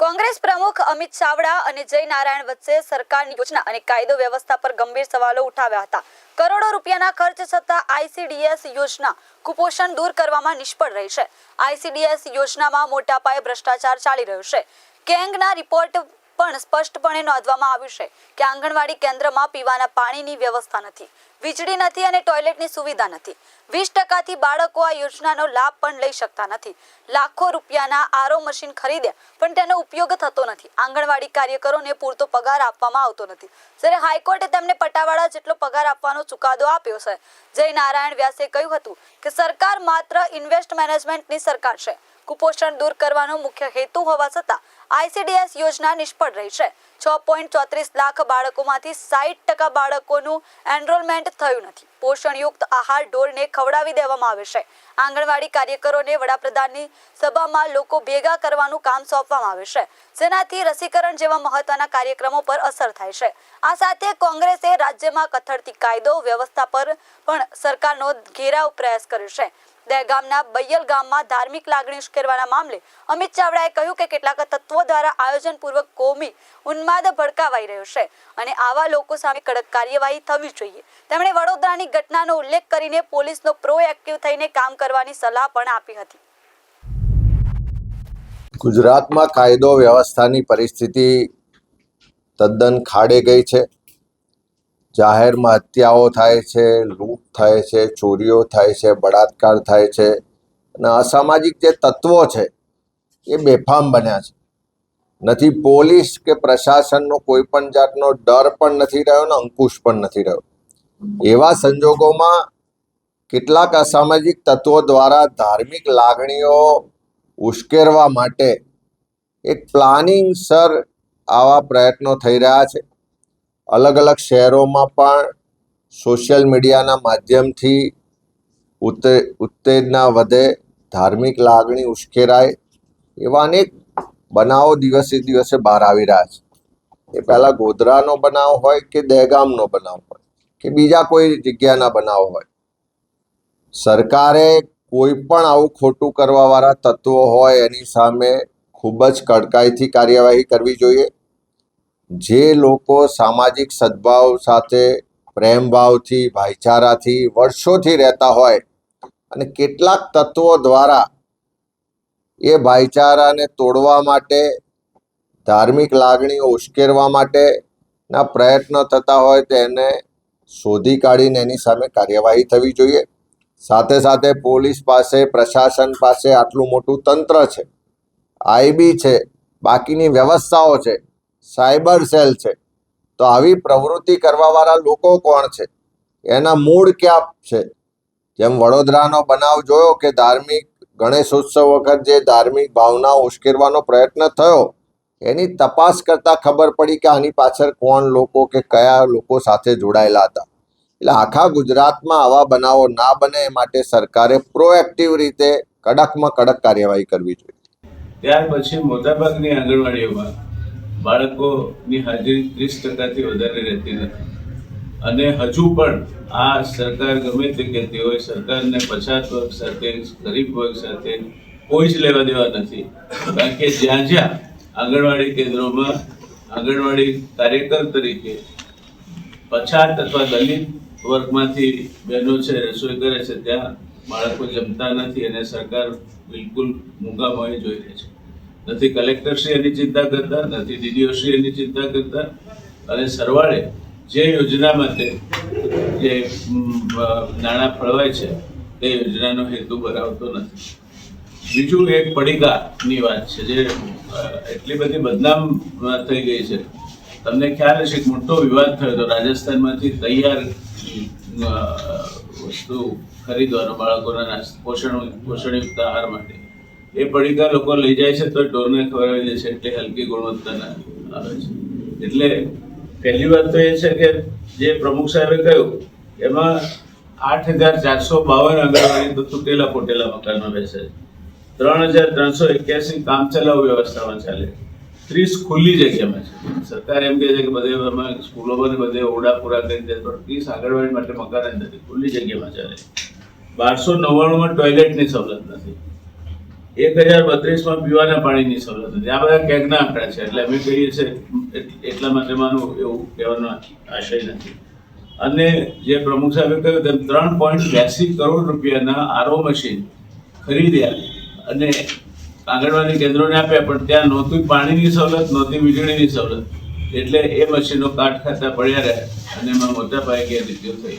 કોંગ્રેસ પ્રમુખ અમિત ચાવડા અને જય નારાયણ વચ્ચે સરકારની યોજના અને કાયદો વ્યવસ્થા પર ગંભીર સવાલો ઉઠાવ્યા હતા. કરોડો રૂપિયાના ખર્ચ છતાં આઈસીડીએસ યોજના કુપોષણ દૂર કરવામાં નિષ્ફળ રહી છે. આઈસીડીએસ યોજનામાં મોટા પાયે ભ્રષ્ટાચાર ચાલી રહ્યો છે. કેંગના રિપોર્ટ પણ સ્પષ્ટપણે નોંધવામાં આવ્યું છે કે આંગણવાડી કેન્દ્રમાં પીવાના પાણીની વ્યવસ્થા નથી, વીજળી નથી અને ટોયલેટની સુવિધા નથી. વીસ ટકાથી બાળકો આ યોજનાનો લાભ પણ લઈ શકતા નથી. લાખો રૂપિયાના આરો મશીન ખરીદ્યા પણ તેનો ઉપયોગ થતો નથી. આંગણવાડી કાર્યકરોને પૂરતો પગાર આપવામાં આવતો નથી. જ્યારે હાઈકોર્ટે તેમને પટાવાળા જેટલો પગાર આપવાનો ચુકાદો આપ્યો છે જય નારાયણ વ્યાસે કહ્યું હતું કે સરકાર માત્ર ઇન્વેસ્ટ મેનેજમેન્ટની સરકાર છે. કુપોષણ દૂર કરવાનો મુખ્ય હેતુ હોવા છતાં આઈસીડીએસ યોજના નિષ્ફળ રહી છે. છ પોઈન્ટ ચોત્રીસ લાખ બાળકોમાંથી સાઠ ટકા બાળકોનું એનરોલમેન્ટ થયું નથી. પોષણયુક્ત આહાર ઢોરને ખવડાવી દેવામાં આવે છે. આંગણવાડી કાર્યકરોને વડાપ્રધાનની સભામાં લોકો ભેગા કરવાનું કામ સોંપવામાં આવે છે. જેનાથી રસીકરણ જેવા મહત્વના કાર્યક્રમો પર અસર થાય છે. આ સાથે કોંગ્રેસે રાજ્યમાં કથળતી કાયદો વ્યવસ્થા પર પણ સરકારનો ઘેરાવ પ્રયાસ કર્યો છે. દહેગામના બૈયલ ગામમાં ધાર્મિક લાગણી ઉશ્કેરવાના મામલે અમિત ચાવડાએ કહ્યું કે કેટલાક તત્વો દ્વારા આયોજનપૂર્વક કોમી ઉન્માદ ભડકાવાઈ રહ્યો છે અને આવા લોકો સામે કડક કાર્યવાહી થવી જોઈએ. તેમણે વડોદરાની ઘટનાનો ઉલ્લેખ કરીને પોલીસનો પ્રોએક્ટિવ થઈને કામ કરવાની સલાહ પણ આપી હતી. ગુજરાતમાં કાયદો વ્યવસ્થાની પરિસ્થિતિ તદ્દન ખાડે ગઈ છે. જાહેરમાં હત્યાઓ થાય છે, લૂંટ થાય છે, ચોરીઓ થાય છે, બળાત્કાર થાય છે અને અસામાજિક જે તત્વો છે એ બેફામ બન્યા છે. નથી પોલીસ કે પ્રશાસનનો કોઈ પણ જાતનો ડર પણ નથી રહ્યો ને અંકુશ પણ નથી રહ્યો. એવા સંજોગોમાં કેટલાક અસામાજિક તત્વો દ્વારા ધાર્મિક લાગણીઓ ઉશ્કેરવા માટે એક પ્લાનિંગ સર આવા પ્રયત્નો થઈ રહ્યા છે. અલગ અલગ શહેરોમાં પણ સોશિયલ મીડિયાના માધ્યમથી ઉત્તે, ઉત્તેજના વધે, ધાર્મિક લાગણી ઉશ્કેરાય એવા અનેક બનાવો દિવસે દિવસે બહાર આવી રહ્યા છે. એ પહેલાં ગોધરાનો બનાવ હોય કે દહેગામનો બનાવ હોય કે બીજા કોઈ જગ્યાના બનાવ હોય. સરકારે કોઈ પણ આવું ખોટું કરવાવાળા તત્વો હોય એની સામે ખૂબ જ કડકાઈથી કાર્યવાહી કરવી જોઈએ. જે લોકો સામાજિક સદભાવ સાથે, પ્રેમભાવથી, ભાઈચારાથી વર્ષોથી રહેતા હોય અને કેટલાક તત્વો દ્વારા એ ભાઈચારાને તોડવા માટે, ધાર્મિક લાગણીઓ ઉશ્કેરવા માટેના પ્રયત્નો થતા હોય તેને શોધી કાઢીને એની સામે કાર્યવાહી થવી જોઈએ. સાથે સાથે પોલીસ પાસે, પ્રશાસન પાસે આટલું મોટું તંત્ર છે. આઈબી છે, બાકીની વ્યવસ્થાઓ છે. સાયબર સેલ છે. તો આવી પ્રવૃત્તિ કરવાવાળા લોકો કોણ છે? એના મૂળ ક્યાં છે? જેમ વડોદરાનો બનાવ જોયો કે ધાર્મિક ગણેશોત્સવ વખત જે ધાર્મિક ભાવના ઉશ્કેરવાનો પ્રયત્ન થયો, એની તપાસ કરતા ખબર પડી કે આની પાછળ કોણ લોકો કે કયા લોકો સાથે જોડાયેલા હતા. એટલે આખા ગુજરાતમાં આવા બનાવો ના બને એ માટે સરકારે પ્રોએક્ટિવ રીતે કડકમાં કડક કાર્યવાહી કરવી જોઈએ. ત્યાર પછી મોટાભાગની આંગણવાડીઓમાં બાળકોની હાજરી ત્રીસ ટકાથી વધારે રહેતી નથી. અને હજુ પણ આ સરકાર ગમે તે કહેતી હોય, સરકારને પછાત વર્ગ સાથે, ગરીબ વર્ગ સાથે કોઈ જ લેવા દેવા નથી. કારણ કે જ્યાં જ્યાં આંગણવાડી કેન્દ્રોમાં આંગણવાડી કાર્યકર તરીકે પછાત અથવા દલિત વર્ગમાંથી બહેનો છે, રસોઈ કરે છે, ત્યાં બાળકો જમતા નથી અને સરકાર બિલકુલ મૂંગા મોએ જોઈ રહી છે. નથી કલેક્ટરશ્રી એની ચિંતા કરતા, નથી ડીડીઓશ્રી એની ચિંતા કરતા. અને સરવાળે જે યોજના માટે જે નાણાં ફળવાય છે, તે યોજનાનો હેતુ બરાવતો નથી. બીજું એક પડીકાની વાત છે, જે એટલી બધી બદનામ થઈ ગઈ છે. તમને ખ્યાલ હશે કે મોટો વિવાદ થયો હતો રાજસ્થાનમાંથી તૈયાર વસ્તુ ખરીદવાનો બાળકોના પોષણ, પોષણયુક્ત આહાર માટે. એ પડીકા લોકો લઈ જાય છે તો ઢોરને ખવડાવી દે છે એટલે હલકી ગુણવત્તાના આવે છે. એટલે પહેલી વાત તો એ છે કે જે પ્રમુખ સાહેબે કહ્યું, એમાં આઠ હજાર ચારસો બાવન આંગણવાડી તો તૂટેલા ફૂટેલા મકાનમાં બેસે છે. ત્રણ હજાર ત્રણસો એક્યાસી કામચલાઉ વ્યવસ્થામાં ચાલે ત્રીસ ખુલ્લી જગ્યામાં છે. સરકાર એમ કહે છે કે બધે અમે સ્કૂલોમાં બધે ઓરડા પૂરા કરી દે પણ ત્રીસ આંગણવાડી માટે મકાન જ નથી. ખુલ્લી જગ્યામાં ચાલે બારસો નવ્વાણુંમાં ટોયલેટની સવલત નથી. એક હજાર બત્રીસમાં પીવાના પાણીની સવલત હતી. આ બધા કેગના આંકડા છે, એટલે અમે કહીએ છીએ, એટલા માટે માનું એવું કહેવાનો આશય નથી. અને જે પ્રમુખ સાહેબે કહ્યું તેમ ત્રણ પોઈન્ટ બ્યાસી કરોડ રૂપિયાના આરઓ મશીન ખરીદ્યા અને આંગણવાડી કેન્દ્રોને આપ્યા, પણ ત્યાં નહોતું પાણીની સવલત, નહોતી વીજળીની સવલત. એટલે એ મશીનો કાટ ખાતા પડ્યા રહ્યા અને એમાં મોટા પાયે ગેરરીતિઓ થઈ.